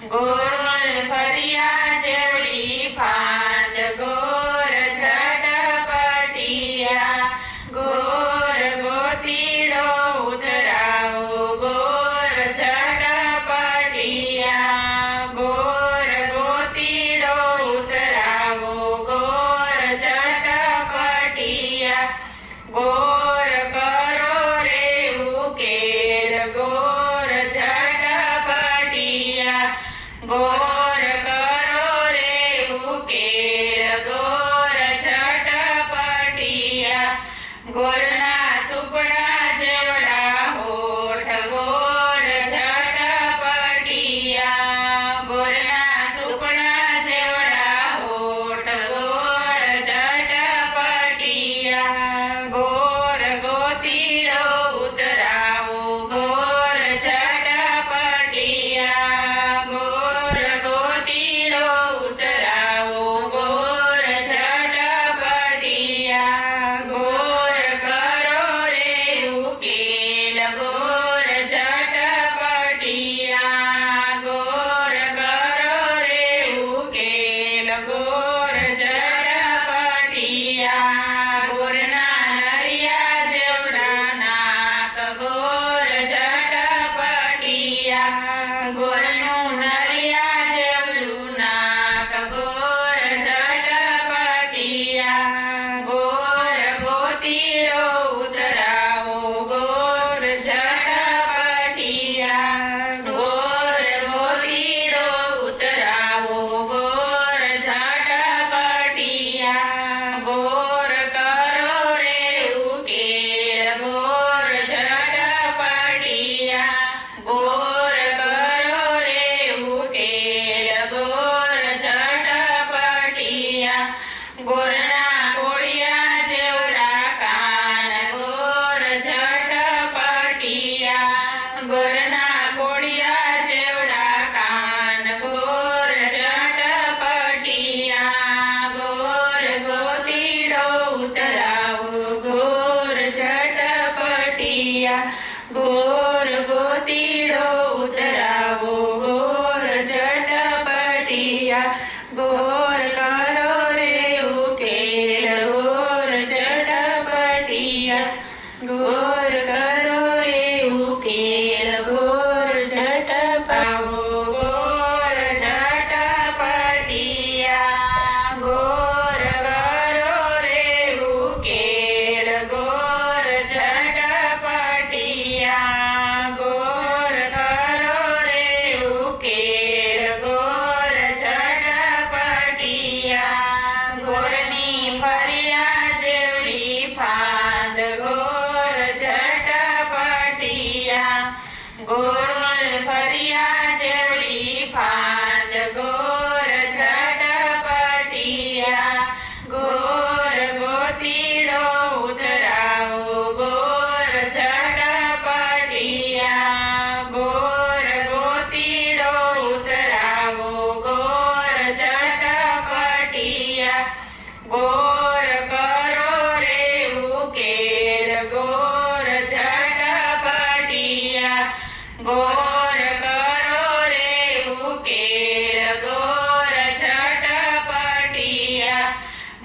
Oh. Butter. પિયા ગોર ગોતીડો ઉતરાવો, ગોર જટપટિયા ગોર કરો રે ઉકેલ, ગોર જટપટિયા ગોર કરો રે ઉકેલ, ગોર જટપાવો Oh.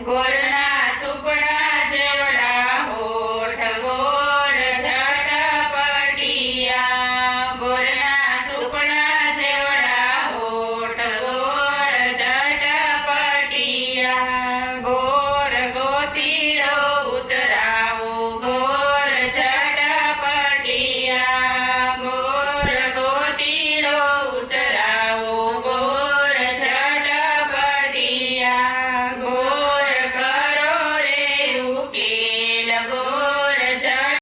ગોર